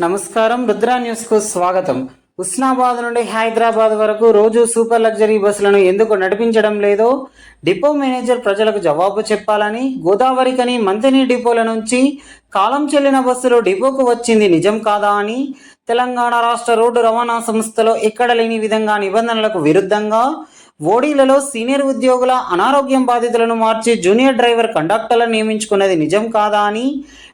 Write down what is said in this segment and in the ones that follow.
నమస్కారం. రుద్రా న్యూస్కు స్వాగతం. ఉస్నాబాద్ నుండి హైదరాబాద్ వరకు రోజు సూపర్ లగ్జరీ బస్సులను ఎందుకు నడిపించడం లేదో డిపో మేనేజర్ ప్రజలకు జవాబు చెప్పాలని గోదావరికని మంతిని డిపోల నుంచి కాలం చెల్లిన బస్సులు డిపోకు వచ్చింది నిజం కాదా అని తెలంగాణ రాష్ట్ర రోడ్డు రవాణా సంస్థలో ఎక్కడ లేని విధంగా నిబంధనలకు విరుద్ధంగా ఓడీలలో సీనియర్ ఉద్యోగుల అనారోగ్యం బాధితులను మార్చి జూనియర్ డ్రైవర్ కండక్టర్లను నియమించుకున్నది నిజం కాదా అని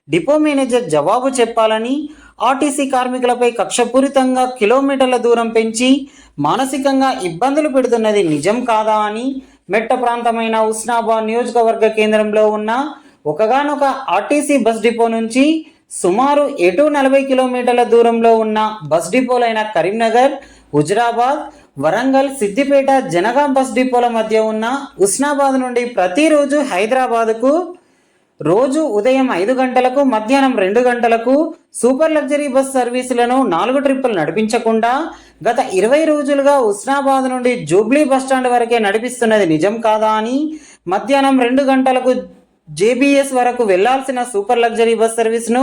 డిపో మేనేజర్ జవాబు చెప్పాలని ఆర్టీసీ కార్మికులపై కక్షపూరితంగా కిలోమీటర్ల దూరం పెంచి మానసికంగా ఇబ్బందులు పెడుతున్నది నిజం కాదా అని మెట్ట ప్రాంతమైన ఉస్నాబాద్ నియోజకవర్గ కేంద్రంలో ఉన్న ఒకగానొక ఆర్టీసీ బస్ డిపో నుంచి సుమారు ఎటు నలభై కిలోమీటర్ల దూరంలో ఉన్న బస్ డిపోలైన కరీంనగర్ హుజరాబాద్ వరంగల్ సిద్దిపేట జనగాం బస్ డిపోల మధ్య ఉన్న ఉస్నాబాద్ నుండి ప్రతిరోజు హైదరాబాద్కు రోజు ఉదయం ఐదు గంటలకు మధ్యాహ్నం రెండు గంటలకు సూపర్ లగ్జరీ బస్ సర్వీసులను నాలుగు ట్రిప్పులు నడిపించకుండా గత ఇరవై రోజులుగా ఉస్నాబాద్ నుండి జూబ్లీ బస్టాండ్ వరకే నడిపిస్తున్నది నిజం కాదా అని మధ్యాహ్నం రెండు గంటలకు జేబీఎస్ వరకు వెళ్ళాల్సిన సూపర్ లగ్జరీ బస్ సర్వీస్ను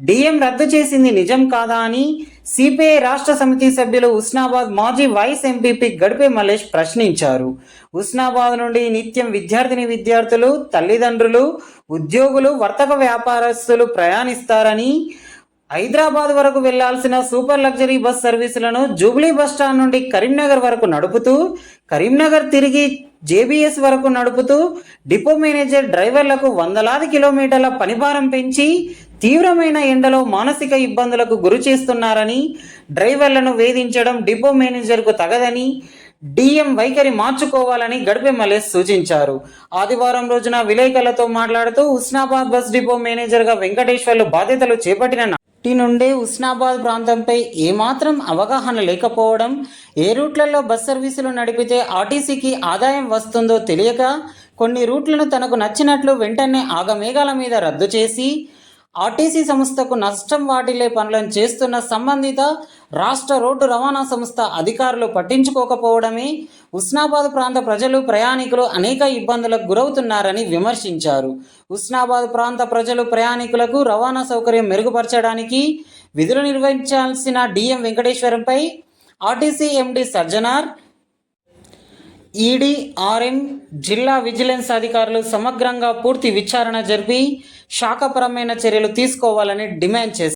డిఎం రద్దు చేసింది నిజం కాదా అని సిపిఐ రాష్ట్ర సమితి సభ్యులు ఉస్నాబాద్ మాజీ వైస్ ఎంపీపీ గడిపే మల్లేష్ ప్రశ్నించారు. ఉస్నాబాద్ నుండి నిత్యం విద్యార్థిని విద్యార్థులు తల్లిదండ్రులు ఉద్యోగులు వర్తక వ్యాపారస్తులు ప్రయాణిస్తారని హైదరాబాద్ వరకు వెళ్ళాల్సిన సూపర్ లగ్జరీ బస్ సర్వీసులను జూబ్లీ బస్ స్టాండ్ నుండి కరీంనగర్ వరకు నడుపుతూ కరీంనగర్ తిరిగి జేబీఎస్ వరకు నడుపుతూ డిపో మేనేజర్ డ్రైవర్లకు వందలాది కిలోమీటర్ల పనిభారం పెంచి తీవ్రమైన ఎండలో మానసిక ఇబ్బందులకు గురి చేస్తున్నారని డ్రైవర్లను వేధించడం డిపో మేనేజర్కు తగదని డిఎం వైఖరి మార్చుకోవాలని గడిపే మలేష్ సూచించారు. ఆదివారం రోజున విలేకరులతో మాట్లాడుతూ ఉస్నాబాద్ బస్ డిపో మేనేజర్గా వెంకటేశ్వర్లు బాధ్యతలు చేపట్టిన నాటి నుండే ఉస్నాబాద్ ప్రాంతంపై ఏమాత్రం అవగాహన లేకపోవడం ఏ రూట్లలో బస్ సర్వీసులు నడిపితే ఆర్టీసీకి ఆదాయం వస్తుందో తెలియక కొన్ని రూట్లను తనకు నచ్చినట్లు వెంటనే ఆగమేఘాల మీద రద్దు చేసి ఆర్టీసీ సంస్థకు నష్టం వాటిల్లే పనులను చేస్తున్న సంబంధిత రాష్ట్ర రోడ్డు రవాణా సంస్థ అధికారులు పట్టించుకోకపోవడమే ఉస్నాబాద్ ప్రాంత ప్రజలు ప్రయాణికులు అనేక ఇబ్బందులకు గురవుతున్నారని విమర్శించారు. ఉస్నాబాద్ ప్రాంత ప్రజలు ప్రయాణికులకు రవాణా సౌకర్యం మెరుగుపరచడానికి విధులు నిర్వహించాల్సిన DM వెంకటేశ్వరంపై RTC MD Sajjanar ED RM జిల్లా విజిలెన్స్ అధికారులు సమగ్రంగా పూర్తి విచారణ జరిపి శాఖపరమైన చర్యలు తీసుకోవాలని డిమాండ్ చేశారు.